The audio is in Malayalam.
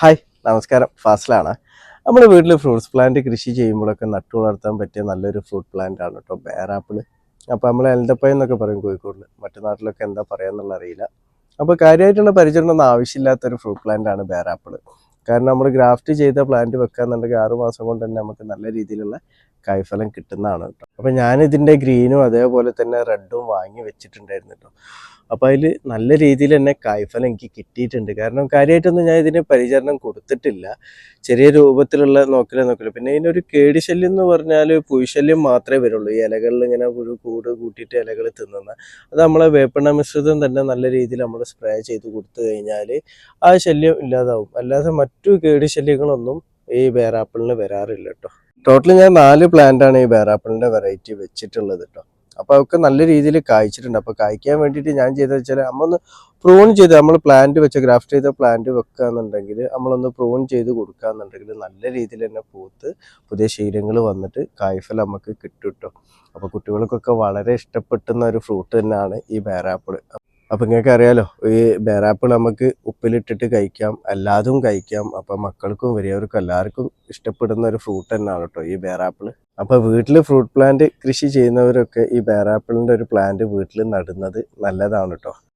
ഹായ് നമസ്കാരം. ഫാസിലാണ്. നമ്മുടെ വീട്ടിൽ ഫ്രൂട്ട്സ് പ്ലാന്റ് കൃഷി ചെയ്യുമ്പോഴൊക്കെ നട്ടു വളർത്താൻ പറ്റിയ നല്ലൊരു ഫ്രൂട്ട് പ്ലാന്റ് ആണ് കേട്ടോ ബേറാപ്പിൾ അപ്പോൾ നമ്മൾ എൽഡപ്പയ എന്നൊക്കെ പറയും കോഴിക്കോടിൽ മറ്റു നാട്ടിലൊക്കെ എന്താ പറയാന്നുള്ള അറിയില്ല. അപ്പോൾ കാര്യമായിട്ടുള്ള പരിചരണം ഒന്നും ആവശ്യമില്ലാത്തൊരു ഫ്രൂട്ട് പ്ലാന്റ് ആണ് ബേറാപ്പിൾ കാരണം നമ്മൾ ഗ്രാഫ്റ്റ് ചെയ്ത പ്ലാന്റ് വെക്കാന്നുണ്ടെങ്കിൽ ആറ് മാസം കൊണ്ട് തന്നെ നമുക്ക് നല്ല രീതിയിലുള്ള കായ്ഫലം കിട്ടുന്നതാണ് കേട്ടോ. അപ്പോൾ ഞാനിതിന്റെ ഗ്രീനും അതേപോലെ തന്നെ റെഡും വാങ്ങി വെച്ചിട്ടുണ്ടായിരുന്നു കേട്ടോ അപ്പോൾ അതിൽ നല്ല രീതിയിൽ തന്നെ കായ്ഫലം എനിക്ക് കിട്ടിയിട്ടുണ്ട്. കാരണം കാര്യമായിട്ടൊന്നും ഞാൻ ഇതിന് പരിചരണം കൊടുത്തിട്ടില്ല. ചെറിയ രൂപത്തിലുള്ള നോക്കലേ നോക്കില്ല പിന്നെ ഇതിനൊരു കേടിശല്യം എന്ന് പറഞ്ഞാൽ പുഴുശല്യം മാത്രമേ വരുള്ളൂ. ഈ ഇലകളിൽ ഇങ്ങനെ ഒരു കൂട് കൂട്ടിയിട്ട് ഇലകൾ തിന്നുന്ന. അത് നമ്മളെ വേപ്പണ്ണ മിശ്രിതം തന്നെ നല്ല രീതിയിൽ നമ്മൾ സ്പ്രേ ചെയ്ത് കൊടുത്തു കഴിഞ്ഞാൽ ആ ശല്യം ഇല്ലാതാവും. അല്ലാതെ മറ്റു കേടി ശല്യങ്ങളൊന്നും ഈ ബേറാപ്പിളിന് വരാറില്ല കേട്ടോ ടോട്ടലി ഞാൻ നാല് പ്ലാന്റ് ആണ് ഈ ബേറാപ്പിളിന്റെ വെറൈറ്റി വെച്ചിട്ടുള്ളത് കേട്ടോ അപ്പോൾ അതൊക്കെ നല്ല രീതിയിൽ കായ്ച്ചിട്ടുണ്ട്. അപ്പോൾ കായ്ക്കാൻ വേണ്ടിയിട്ട് ഞാൻ ചെയ്തത് വെച്ചാൽ നമ്മളൊന്ന് പ്രൂൺ ചെയ്ത് നമ്മൾ പ്ലാന്റ് വെച്ച് ഗ്രാഫ്റ്റ് ചെയ്ത പ്ലാന്റ് വെക്കുകയെന്നുണ്ടെങ്കിൽ നമ്മളൊന്ന് പ്രൂൺ ചെയ്ത് കൊടുക്കുകയെന്നുണ്ടെങ്കിൽ നല്ല രീതിയിൽ തന്നെ പൂത്ത് പുതിയ ശീലങ്ങൾ വന്നിട്ട് കായ്ഫലം നമുക്ക് കിട്ടും കേട്ടോ അപ്പോൾ കുട്ടികൾക്കൊക്കെ വളരെ ഇഷ്ടപ്പെട്ടുന്ന ഒരു ഫ്രൂട്ട് തന്നെയാണ് ഈ ബേറാപ്പിൾ അപ്പം നിങ്ങൾക്ക് അറിയാലോ ഈ ബേറാപ്പ് നമുക്ക് ഉപ്പിലിട്ടിട്ട് കഴിക്കാം അല്ലാതും കഴിക്കാം. അപ്പം മക്കൾക്കും വലിയവർക്കും എല്ലാവർക്കും ഇഷ്ടപ്പെടുന്ന ഒരു ഫ്രൂട്ട് തന്നെയാണ് കേട്ടോ ഈ ബേറാപ്പിൾ അപ്പോൾ വീട്ടിൽ ഫ്രൂട്ട് പ്ലാന്റ് കൃഷി ചെയ്യുന്നവരൊക്കെ ഈ ബേറാപ്പിളിന്റെ ഒരു പ്ലാന്റ് വീട്ടിൽ നടുന്നത് നല്ലതാണ് കേട്ടോ